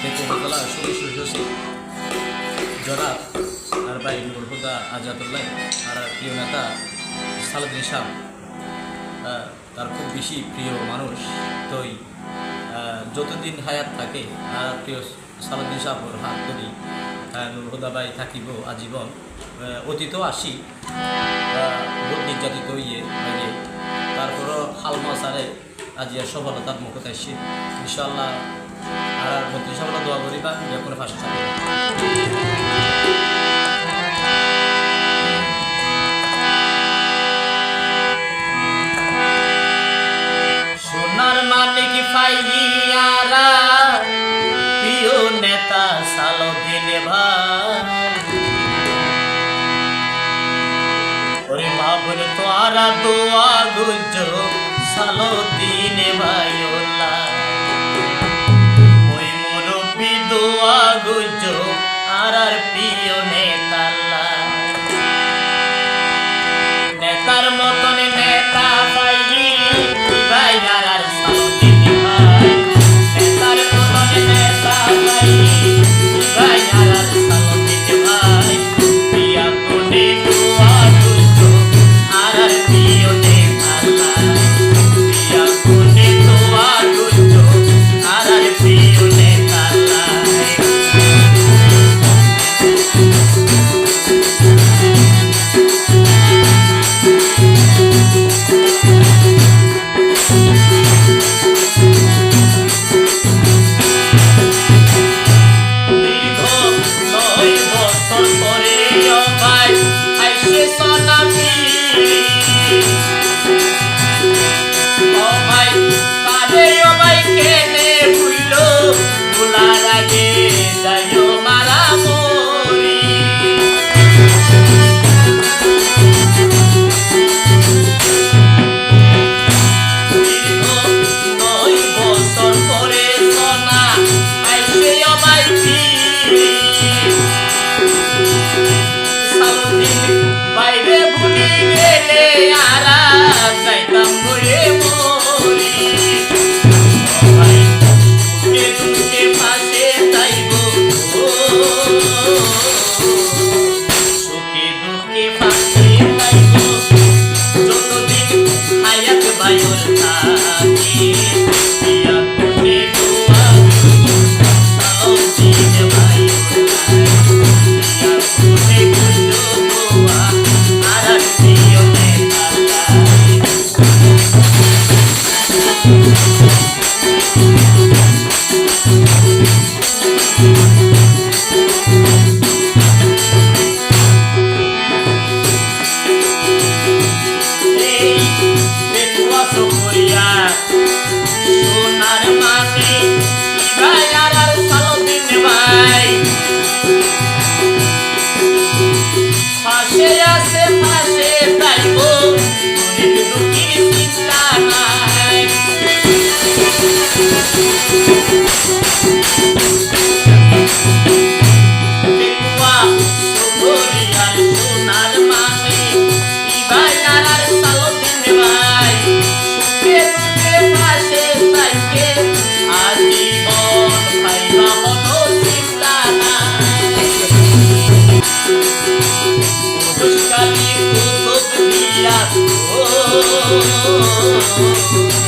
থেকে উপজেলা সদস্য সচিব জনাব আর ভাই নুরুল হুদা আজাদুল্লাহ আর প্রিয় নেতা সালাদিন শাহ তার খুব বেশি প্রিয় মানুষ তোই যতদিন হায়াত থাকে আর প্রিয় সালাদিন শাহর হাত ধরি নুরুল হুদা ভাই থাকিব আজীবন অতীত আসি রোগ নির্যাতিত ইয়ে হ্যাঁ, হয়ে তারপরও হালমা সারে আজিয়া সফলতার মুখে আসি ইনশাল্লাহ আর মন্ত্রী সভাটা দোয়া করি বা করে ফার্স্ট প্রিয় নেতা তোয়ারা দোয়া গুজ সালো দিনে ভাই ওলা அர்ப்பிய বাইরে ভুলে গেলে আর যাইতাম Música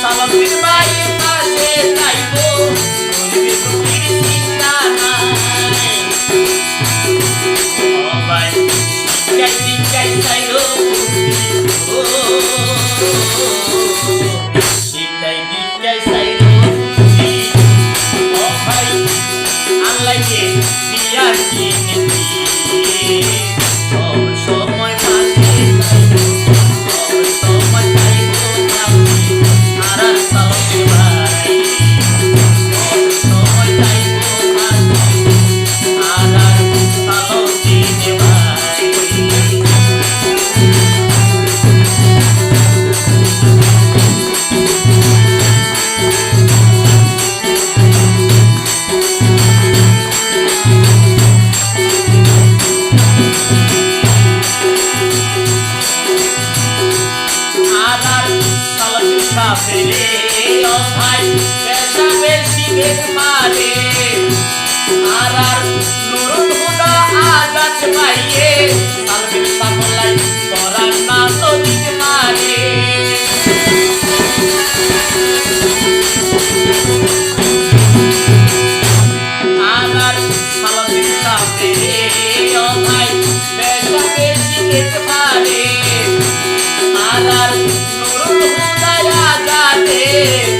সালামের বাড়ি পাশে যাইব গরিবের দুঃখের চিন্তা নাই সবাই শিক্ষায় শিক্ষায় চাইল ও ভাবলে অথায় পেশা বেশি বেগ মারে আর আর নুরুল হুদা আজাদ পাইয়ে তালবিল পাগলাই করার না নদীকে মারে আমার সালবিল তাহলে অথায় পেশা বেশি বেগ মারে আর আর verdadeiro.